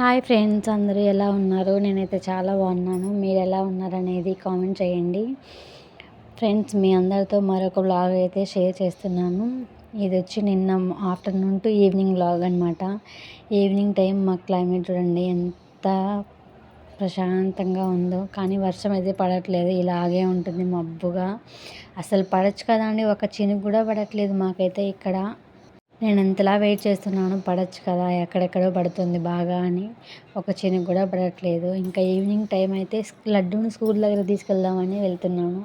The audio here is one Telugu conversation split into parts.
హాయ్ ఫ్రెండ్స్ అందరూ ఎలా ఉన్నారు? నేనైతే చాలా బాగున్నాను. మీరు ఎలా ఉన్నారనేది కామెంట్ చేయండి. ఫ్రెండ్స్ మీ అందరితో మరొక బ్లాగ్ అయితే షేర్ చేస్తున్నాను. ఇది వచ్చి నిన్న ఆఫ్టర్నూన్ టు ఈవినింగ్ బ్లాగ్ అనమాట ఈవినింగ్ టైం మా క్లైమేట్ చూడండి ఎంత ప్రశాంతంగా ఉందో. కానీ వర్షం అయితే పడట్లేదు ఇలాగే ఉంటుంది మబ్బుగా. అసలు పడచ్చు కదా అండి ఒక చినుకు కూడా పడట్లేదు మాకైతే ఇక్కడ. నేను ఇంతలా వెయిట్ చేస్తున్నాను పడచ్చు కదా ఎక్కడెక్కడో పడుతుంది బాగా అని. ఒక చినుకు కూడా పడట్లేదు. ఇంకా ఈవినింగ్ టైం అయితే లడ్డూని స్కూల్ దగ్గర తీసుకెళ్దామని వెళ్తున్నాను.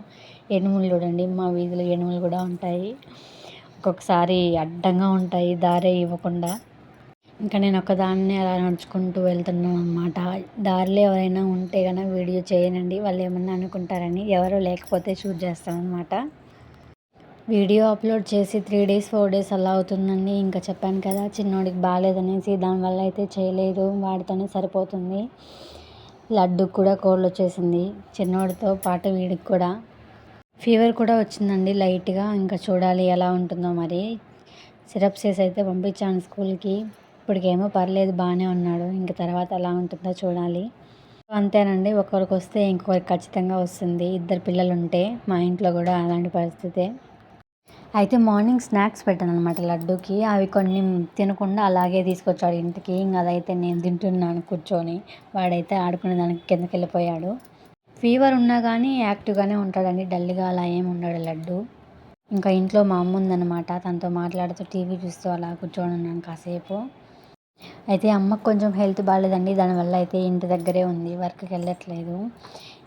ఎనుములు చూడండి మా వీధిలో ఎనుములు కూడా ఉంటాయి. ఒక్కొక్కసారి అడ్డంగా ఉంటాయి దారే ఇవ్వకుండా. ఇంకా నేను ఒకదాన్ని అలా నడుచుకుంటూ వెళ్తున్నాను అనమాట దారిలో ఎవరైనా ఉంటే కనుక వీడియో చేయనండి. వాళ్ళు ఏమన్నా అనుకుంటారని ఎవరు లేకపోతే షూట్ చేస్తాను అనమాట వీడియో అప్లోడ్ చేసి త్రీ డేస్ ఫోర్ డేస్ అలా అవుతుందండి. ఇంకా చెప్పాను కదా చిన్నోడికి బాగాలేదనేసి దానివల్ల అయితే చేయలేదు. వాడితోనే సరిపోతుంది. లడ్డుకు కూడా కోల్డ్ వచ్చేసింది చిన్నోడితో పాటు వీడికి కూడా. ఫీవర్ కూడా వచ్చిందండి లైట్గా. ఇంకా చూడాలి ఎలా ఉంటుందో మరి. సిరప్స్ వేసి అయితే పంపించాను స్కూల్కి. ఇప్పటికేమో పర్లేదు బాగానే ఉన్నాడు. ఇంకా తర్వాత ఎలా ఉంటుందో చూడాలి. అంతేనండి. ఒకరికి వస్తే ఇంకొకరికి ఖచ్చితంగా వస్తుంది. ఇద్దరు పిల్లలు ఉంటే మా ఇంట్లో కూడా అలాంటి పరిస్థితే. అయితే మార్నింగ్ స్నాక్స్ పెట్టాను అనమాట లడ్డూకి. అవి కొన్ని తినకుండా అలాగే తీసుకొచ్చాడు ఇంటికి. ఇంకా అదైతే నేను తింటున్నాను కూర్చొని. వాడైతే ఆడుకునే దానికి కిందకి వెళ్ళిపోయాడు ఫీవర్ ఉన్నా కానీ యాక్టివ్గానే ఉంటాడండి. డల్గా అలా ఏమి ఉండడు లడ్డు. ఇంకా ఇంట్లో మా అమ్మ ఉందన్నమాట. తనతో మాట్లాడుతూ టీవీ చూస్తూ అలా కూర్చొని ఉన్నాను కాసేపు. అయితే అమ్మకు కొంచెం హెల్త్ బాగాలేదండి దానివల్ల అయితే ఇంటి దగ్గరే ఉంది. వర్క్కి వెళ్ళట్లేదు.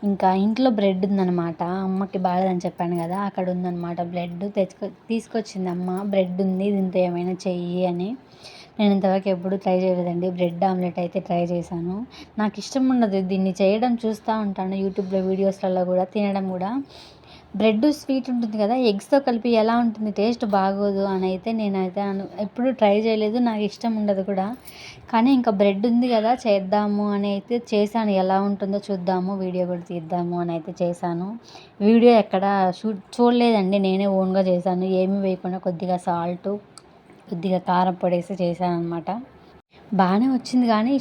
ఇంకా ఇంట్లో బ్రెడ్ ఉందన్నమాట. అమ్మకి బాగాలేదని చెప్పాను కదా అక్కడ ఉందన్నమాట బ్రెడ్. తెచ్చుకొ తీసుకొచ్చింది అమ్మ. బ్రెడ్ ఉంది దీంతో ఏమైనా చెయ్యి అని. నేను ఇంతవరకు ఎప్పుడు ట్రై చేయలేదండి. బ్రెడ్ ఆమ్లెట్ అయితే ట్రై చేశాను. నాకు ఇష్టం ఉండదు దీన్ని చేయడం. చూస్తూ ఉంటాను యూట్యూబ్లో వీడియోస్లలో కూడా తినడం కూడా. బ్రెడ్ స్వీట్ ఉంటుంది కదా ఎగ్స్తో కలిపి ఎలా ఉంటుంది టేస్ట్ బాగోదు అని అయితే నేనైతే అను ఎప్పుడు ట్రై చేయలేదు నాకు ఇష్టం ఉండదు కూడా. కానీ ఇంకా బ్రెడ్ ఉంది కదా చేద్దాము అని అయితే చేశాను. ఎలా ఉంటుందో చూద్దాము వీడియో కూడా తీద్దాము అని అయితే చేశాను. వీడియో ఎక్కడ షూట్ చూడలేదండి నేనే ఓన్గా చేశాను. ఏమీ వేయకుండా కొద్దిగా సాల్ట్ కొద్దిగా కారం పొడేసి చేశాను అనమాట బాగానే వచ్చింది కానీ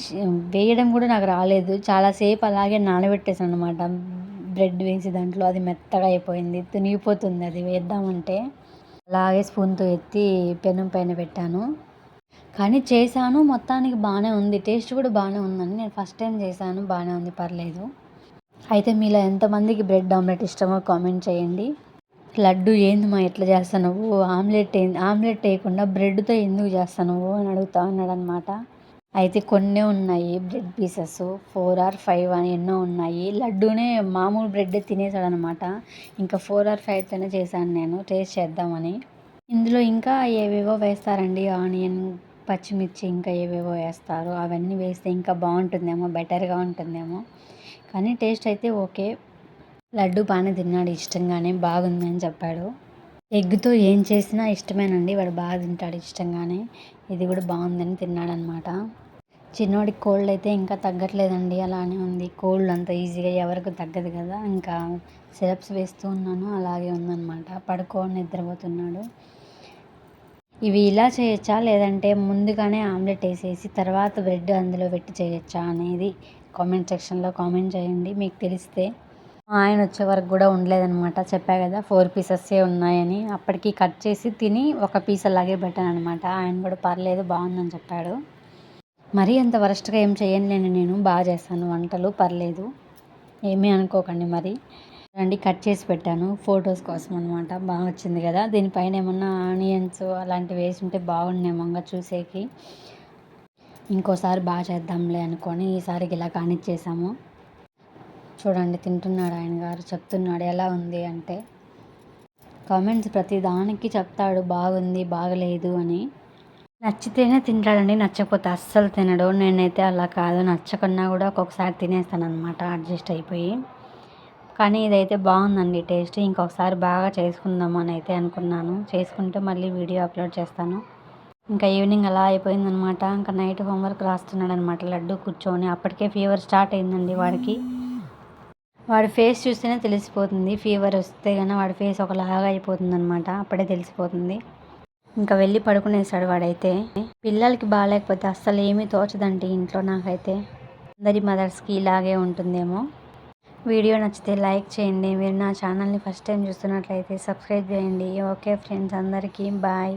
వేయడం కూడా నాకు రాలేదు. చాలాసేపు అలాగే నానబెట్టేసాను అనమాట బ్రెడ్ వేసి దాంట్లో అది మెత్తగా అయిపోయింది తునిగిపోతుంది అది వేద్దామంటే. అలాగే స్పూన్తో ఎత్తి పెనం పైన పెట్టాను. కానీ చేశాను మొత్తానికి బాగానే ఉంది. టేస్ట్ కూడా బాగానే ఉందండి. నేను ఫస్ట్ టైం చేశాను బాగానే ఉంది పర్లేదు. అయితే మీలో ఎంతమందికి బ్రెడ్ ఆమ్లెట్ ఇష్టమో కామెంట్ చేయండి. లడ్డు ఏంది మా ఎట్లా చేస్తాను ఆమ్లెట్ ఆమ్లెట్ వేయకుండా బ్రెడ్తో ఎందుకు చేస్తాను అని అడుగుతా ఉన్నాడనమాట అయితే కొన్నే ఉన్నాయి. Bread pieces four or five అని ఎన్నో ఉన్నాయి. లడ్డూనే మామూలు బ్రెడ్ తినేసాడు అనమాట ఇంకా ఫోర్ ఆర్ ఫైవ్తోనే చేశాను నేను. టేస్ట్ చేద్దామని. ఇందులో ఇంకా ఏవేవో వేస్తారండి. ఆనియన్ పచ్చిమిర్చి ఇంకా ఏవేవో వేస్తారు. అవన్నీ వేస్తే ఇంకా బాగుంటుందేమో బెటర్గా ఉంటుందేమో. కానీ టేస్ట్ అయితే ఓకే. లడ్డు బాగానే తిన్నాడు. ఇష్టంగానే బాగుంది అని చెప్పాడు. ఎగ్తో ఏం చేసినా ఇష్టమేనండి. వాడు బాగా తింటాడు ఇష్టంగానే. ఇది కూడా బాగుందని తిన్నాడనమాట. చిన్నోడికి కోల్డ్ అయితే ఇంకా తగ్గట్లేదండి. అలానే ఉంది. కోల్డ్ అంత ఈజీగా ఎవరికి తగ్గదు కదా. ఇంకా సిరప్స్ వేస్తూ ఉన్నాను. అలాగే ఉందన్నమాట పడుకోని నిద్రపోతున్నాడు. ఇవి ఇలా చేయొచ్చా? లేదంటే ముందుగానే ఆమ్లెట్ వేసేసి తర్వాత బ్రెడ్ అందులో పెట్టి చేయొచ్చా అనేది కామెంట్ సెక్షన్లో కామెంట్ చేయండి. మీకు తెలిస్తే ఆయన వచ్చే వరకు కూడా ఉండలేదనమాట చెప్పా కదా ఫోర్ పీసెస్సే ఉన్నాయని. అప్పటికి కట్ చేసి తిని ఒక పీస్ అలాగే పెట్టాను అనమాట ఆయన కూడా పర్లేదు బాగుందని చెప్పాడు. మరీ అంత వరస్ట్గా ఏం చేయలేను నేను బాగా చేస్తాను. వంటలు పర్లేదు. ఏమీ అనుకోకండి మరి. రండి కట్ చేసి పెట్టాను. ఫొటోస్ కోసం అనమాట బాగా వచ్చింది కదా. దీనిపైన ఏమన్నా ఆనియన్స్ అలాంటివి వేసి ఉంటే బాగుండేమోగా చూసేకి. ఇంకోసారి బాగా చేద్దాంలే అనుకొని ఈసారికి ఇలా కానిచ్చేసాము. చూడండి తింటున్నాడు ఆయన గారు చెప్తున్నాడు ఎలా ఉంది అంటే కామెంట్స్ ప్రతి దానికి చెప్తాడు బాగుంది బాగలేదు అని. నచ్చితేనే తింటాడండి నచ్చకపోతే అస్సలు తినడు. నేనైతే అలా కాదు నచ్చకున్నా కూడా ఒక్కొక్కసారి తినేస్తాను అనమాట అడ్జస్ట్ అయిపోయి. కానీ ఇదైతే బాగుందండి టేస్ట్ ఇంకొకసారి బాగా చేసుకుందాము అని అయితే అనుకున్నాను. చేసుకుంటే మళ్ళీ వీడియో అప్లోడ్ చేస్తాను. ఇంకా ఈవినింగ్ అలా అయిపోయిందనమాట ఇంకా నైట్ హోంవర్క్ రాస్తున్నాడు అనమాట లడ్డు కూర్చొని. అప్పటికే ఫీవర్ స్టార్ట్ అయిందండి వాడికి. వాడి ఫేస్ చూస్తేనే తెలిసిపోతుంది. ఫీవర్ వస్తే కానీ వాడి ఫేస్ ఒకలాగా అయిపోతుంది అనమాట అప్పుడే తెలిసిపోతుంది. ఇంకా వెళ్ళి పడుకునేసాడు వాడైతే. పిల్లలకి బాగాలేకపోతే అస్సలు ఏమీ తోచదండి ఇంట్లో నాకైతే. అందరి మదర్స్కి ఇలాగే ఉంటుందేమో. వీడియో నచ్చితే లైక్ చేయండి. మీరు నా ఛానల్ని ఫస్ట్ టైం చూస్తున్నట్లయితే సబ్స్క్రైబ్ చేయండి. ఓకే ఫ్రెండ్స్ అందరికీ బాయ్.